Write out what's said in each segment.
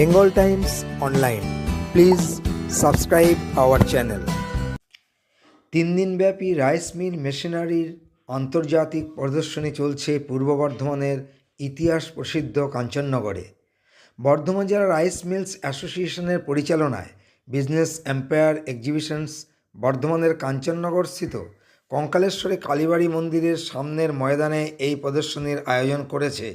Bengal Times Online please subscribe our channel তিন দিনব্যাপী rice mill মেশিনারির আন্তর্জাতিক প্রদর্শনী চলছে পূর্ব বর্ধমানের ইতিহাস প্রসিদ্ধ কাঞ্চননগরে। বর্ধমান জেলা রাইস মিলস অ্যাসোসিয়েশনের পরিচালনায় বিজনেস এম্পায়ার এক্সিবিশনস বর্ধমানের কাঞ্চননগর স্থিত কঙ্কালেশ্বরী কালীবাড়ি মন্দিরের সামনের ময়দানে এই প্রদর্শনীর আয়োজন করেছে।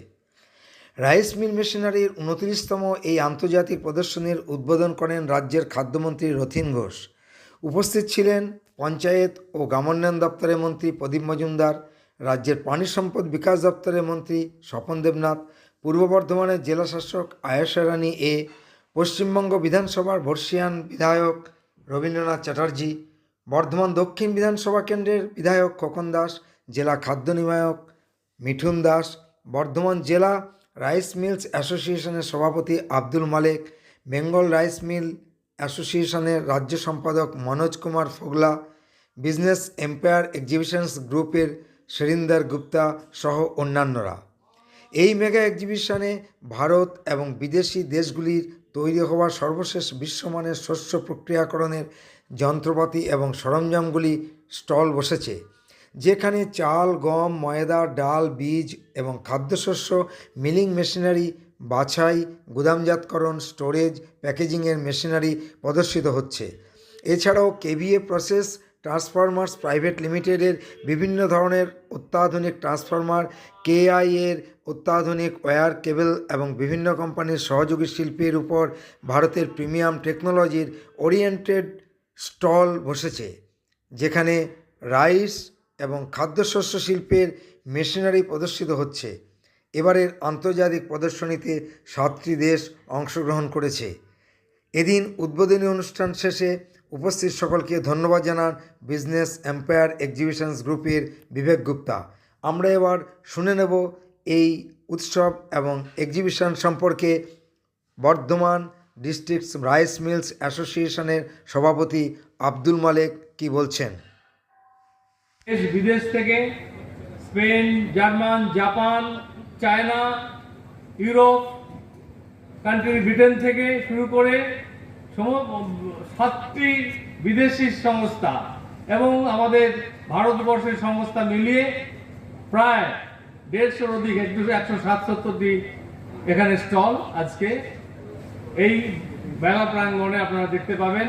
রাইস মিল মেশিনারির উনত্রিশতম এই আন্তর্জাতিক প্রদর্শনীর উদ্বোধন করেন রাজ্যের খাদ্যমন্ত্রী রথিন ঘোষ। উপস্থিত ছিলেন পঞ্চায়েত ও গ্রামোন্নয়ন দপ্তরের মন্ত্রী প্রদীপ মজুমদার, রাজ্যের পানি সম্পদ বিকাশ দপ্তরের মন্ত্রী স্বপন দেবনাথ, পূর্ব বর্ধমানের জেলা শাসক রানী এ, পশ্চিমবঙ্গ বিধানসভার বর্ষিয়ান বিধায়ক রবীন্দ্রনাথ চ্যাটার্জি, বর্ধমান দক্ষিণ বিধানসভা কেন্দ্রের বিধায়ক খোকন দাস, জেলা খাদ্য নিবায়ক মিঠুন দাস, বর্ধমান জেলা রাইস মিলস অ্যাসোসিয়েশনের সভাপতি আব্দুল মালেক, বেঙ্গল রাইস মিল অ্যাসোসিয়েশনের রাজ্য সম্পাদক Manoj Kumar Fogla, business empire exhibitions গ্রুপের সেরিন্দার গুপ্তা সহ অন্যান্যরা। এই মেগা এক্সিবিশনে ভারত এবং বিদেশি দেশগুলির তৈরি হওয়া সর্বশেষ বিশ্বমানের শস্য প্রক্রিয়াকরণের যন্ত্রপাতি এবং সরঞ্জামগুলি স্টল বসেছে। যেখানে চাল, গম, ময়দা, ডাল, বীজ এবং খাদ্যশস্য, মিলিং মেশিনারি, বাছাই, গুদামজাতকরণ, স্টোরেজ, প্যাকেজিংয়ের মেশিনারি প্রদর্শিত হচ্ছে। এছাড়াও কেভিএ প্রসেস, ট্রান্সফরমার্স প্রাইভেট লিমিটেডের বিভিন্ন ধরনের অত্যাধুনিক ট্রান্সফরমার কেআই এর অত্যাধুনিক ওয়্যার কেবল এবং বিভিন্ন কোম্পানির সহযোগী শিল্পের উপর ভারতের প্রিমিয়াম টেকনোলজির ওরিয়েন্টেড স্টল বসেছে, যেখানে রাইস এবং খাদ্যশস্য শিল্পের মেশিনারি প্রদর্শিত হচ্ছে। এবারের আন্তর্জাতিক প্রদর্শনীতে সাতটি দেশ অংশগ্রহণ করেছে। এদিন উদ্বোধনী অনুষ্ঠান শেষে উপস্থিত সকলকে ধন্যবাদ জানান বিজনেস এম্পায়ার এক্সিবিশনস গ্রুপের বিবেক গুপ্তা। আমরা এবার শুনে নেব এই উৎসব এবং এক্সিবিশন সম্পর্কে বর্ধমান ডিস্ট্রিক্টস রাইস মিলস অ্যাসোসিয়েশনের সভাপতি আব্দুল মালেক কি বলছেন? দেশ, বিদেশ থেকে Spain, German, Japan, China, Europe country Britain থেকে শুরু করে সাতটি বিদেশি সংস্থা এবং আমাদের ভারতবর্ষের সংস্থা মিলিয়ে প্রায় দেড়শোর অধিক এক একশো একশো সাতসত্তরটি এখানে স্টল আজকে। এই মেলা প্রাঙ্গণে আপনারা দেখতে পাবেন।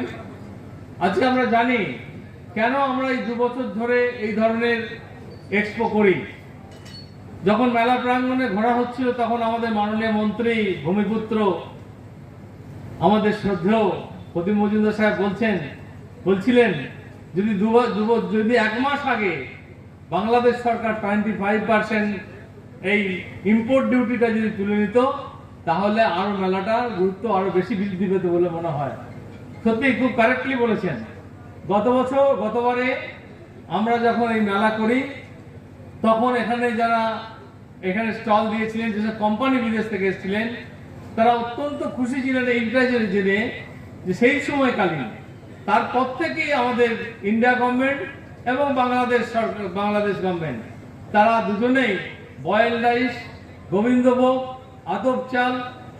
আজকে আমরা জানি কেন আমরা এই দু বছর ধরে এই ধরনের এক্সপো করি? যখন মেলা প্রাঙ্গণে ঘোরা হচ্ছিল, তখন আমাদের মাননীয় মন্ত্রী, ভূমিপুত্র, আমাদের শ্রদ্ধেয় প্রদীপ মজুমদার সাহেব বলছেন, বলছিলেন, যদি যদি এক মাস আগে বাংলাদেশ সরকার টোয়েন্টি ফাইভ পার্সেন্ট এই ইম্পোর্ট ডিউটিটা যদি তুলে নিত, তাহলে আরও মেলাটার গুরুত্ব আরও বেশি বৃদ্ধি পেত বলে মনে হয়। সত্যি খুব কারেক্টলি বলেছেন। গত বছর, গতবারে আমরা যখন এই মেলা করি, তখন এখানে যারা এখানে স্টল দিয়েছিলেন, যেসব কোম্পানি বিদেশ থেকে এসেছিলেন, তারা অত্যন্ত খুশি ছিলেন এইটা জেনে জেনে যে সেই সময়কালীন তারপর থেকেই আমাদের ইন্ডিয়া গভর্নমেন্ট এবং বাংলাদেশ সরকার, বাংলাদেশ গভর্নমেন্ট, তারা দুজনেই বয়েল রাইস গোবিন্দভোগ আদব চাল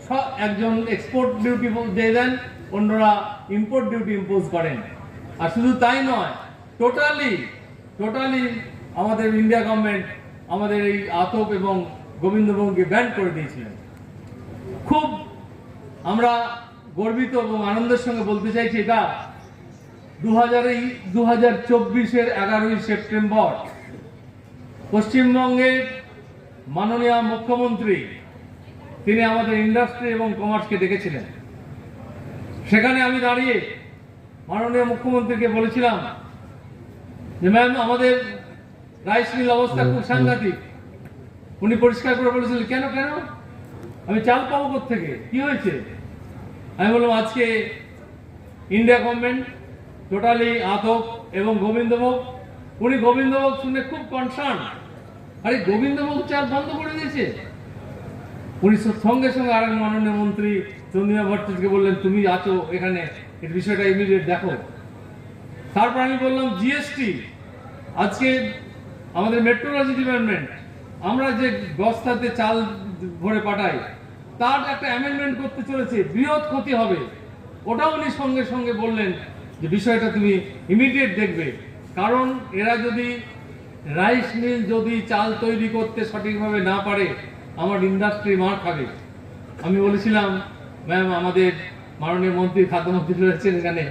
সব একজন এক্সপোর্ট ডিউটি দিয়ে দেন, অন্যরা ইম্পোর্ট ডিউটি ইম্পোজ করেন। আর শুধু তাই নয় টোটালি টোটালি আমাদের ইন্ডিয়া গভর্নমেন্ট আমাদের এই আতপ এবং গোবিন্দভোগকে ব্যান করে দিয়েছিলেন। খুব আমরা গর্বিত এবং আনন্দের সঙ্গে বলতে চাইছি এটা দু হাজার দু হাজার চব্বিশের এগারোই সেপ্টেম্বর, পশ্চিমবঙ্গের মাননীয় মুখ্যমন্ত্রী, তিনি আমাদের ইন্ডাস্ট্রি এবং কমার্সকে ডেকেছিলেন সেখানে আমি দাঁড়িয়ে মাননীয় মুখ্যমন্ত্রীকে বলেছিলাম যে ম্যাম আমাদের রাইস মিল অবস্থা খুব সাংঘাতিক। উনি পরিষ্কার করে বলেছিলেন কেন কেন? আমি চাল পাবো থেকে কি হয়েছে? আমি বললাম আজকে ইন্ডিয়া গভর্নমেন্ট টোটালি আতক এবং গোবিন্দভোগ। উনি গোবিন্দভোগ শুনে খুব কনসার্ন আরে গোবিন্দভোগ চাল বন্ধ করে দিয়েছে? উনি সঙ্গে সঙ্গে আরেক মাননীয় মন্ত্রী চন্দ্রিমা ভট্টাচার্যকে বললেন তুমি আছো এখানে। এই বিষয়টা ইমিডিয়েট দেখো। তারপর আমি বললাম জিএসটি আজকে আমাদের মেট্রোলজি ডিপার্টমেন্ট আমরা যে বস্তাতে চাল ভরে পাঠাই, তার একটা অ্যামেন্ডমেন্ট করতে চলেছে, বৃহৎ ক্ষতি হবে। ওটাও উনি সঙ্গে সঙ্গে বললেন যে, বিষয়টা তুমি ইমিডিয়েট দেখবে। কারণ এরা যদি রাইস মিল যদি চাল তৈরি করতে সঠিকভাবে না পারে, আমার ইন্ডাস্ট্রি মার খাবে। আমি বলেছিলাম ম্যাম আমাদের মাননীয় মন্ত্রী খাদ্যমন্ত্রী রয়েছেন এখানে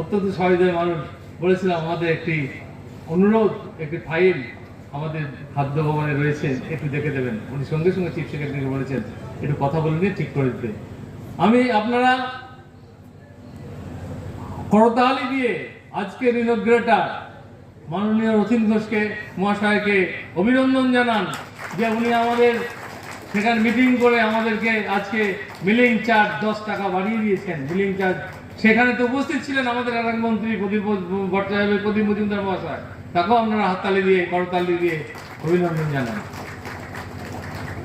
অত্যন্ত সহৃদয় মানুষ বলেছিলাম, আমাদের একটি অনুরোধ, একটি ফাইল আমাদের খাদ্য ভবনে রয়েছে, একটু দেখে দেবেন। উনি সঙ্গে সঙ্গে চিফ সেক্রেটারিকে বলেছেন, একটু কথা বলে নিয়ে ঠিক করে দিতে। আমি আপনারা করতালি দিয়ে আজকের ইনোগ্রেটার মাননীয় রথিন ঘোষকে, মহাশয়কে অভিনন্দন জানান যে উনি আমাদের সেখানে মিটিং করে আমাদেরকে আজকে মিলিং চার্জ দশ টাকা বাড়িয়ে দিয়েছেন। মিলিং চার্জ সেখানে তো উপস্থিত ছিলেন আমাদের আরেক মন্ত্রী প্রদীপ ভট্টাচার্য, প্রদীপ মজুমদার মহাশয়। তাকেও আপনারা হাততালি দিয়ে, করতালি দিয়ে অভিনন্দন জানান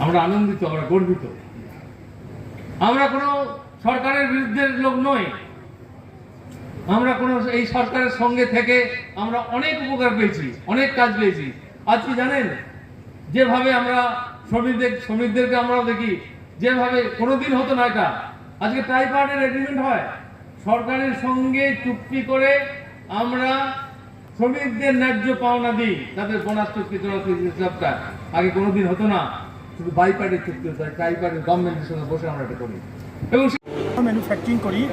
আমরা আনন্দিত, আমরা গর্বিত। আমরা কোনো সরকারের বিরুদ্ধে লোক নই। আমরা কোনো এই সরকারের সঙ্গে থেকে আমরা অনেক উপকার পেয়েছি, অনেক কাজ পেয়েছি। আজকে জানেন? যেভাবে আমরা শ্রমিকদের শ্রমিকদেরকে আমরাও দেখি যেভাবে কোনোদিন হতো না এটা আজকে ট্রাইপার্টের এগ্রিমেন্ট হয় সরকারের সঙ্গে চুক্তি করে আমরা শ্রমিকদের ন্যায্য পাওনা দিই তাদের বোনাস চুক্তি চুক্তি সবটা আগে কোনোদিন হতো না শুধু বাইপার্টের চুক্তি হতো ট্রাইপার্টের গভর্নমেন্টের সঙ্গে বসে আমরা এটা করি এবং मैन्युफैक्चरिंग करी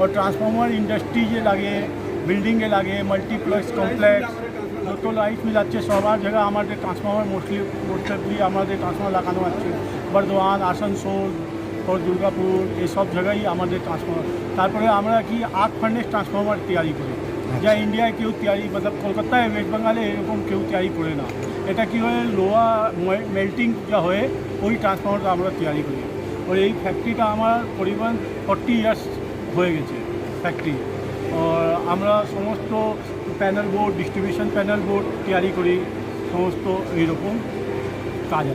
और ट्रांसफॉर्मर इंडस्ट्री जे লাগে বিল্ডিংয়ে লাগে মাল্টিপ্লেক্স কমপ্লেক্স যত লাইট মিল আছে সবার জায়গা আমাদের ট্রান্সফর্মার মোস্টলি মোস্টলি আমাদের ট্রান্সফর্মার লাগানো আছে। বর্ধমান, আসানসোল और দুর্গাপুর এইসব জায়গায় আমাদের ট্রান্সফর্মার তারপরে আমরা কি আট ফার্নেস ট্রান্সফর্মার তৈরি করি। যা ইন্ডিয়ায় কেউ তৈরি, মতলব কলকাতায় ওয়েস্ট বেঙ্গলে এরকম কেউ তৈরি করে না। এটা কি হয় লোয়া মেল্টিং যা হয়, ওই ট্রান্সফর্মারটা আমরা তৈরি করি। আর এই ফ্যাক্টরিটা আমার পরিমাণ ফর্টি ইয়ার্স হয়ে গেছে ফ্যাক্টরি আমরা সমস্ত panel board distribution panel board তৈরি করি সমস্ত এইরকম কাজ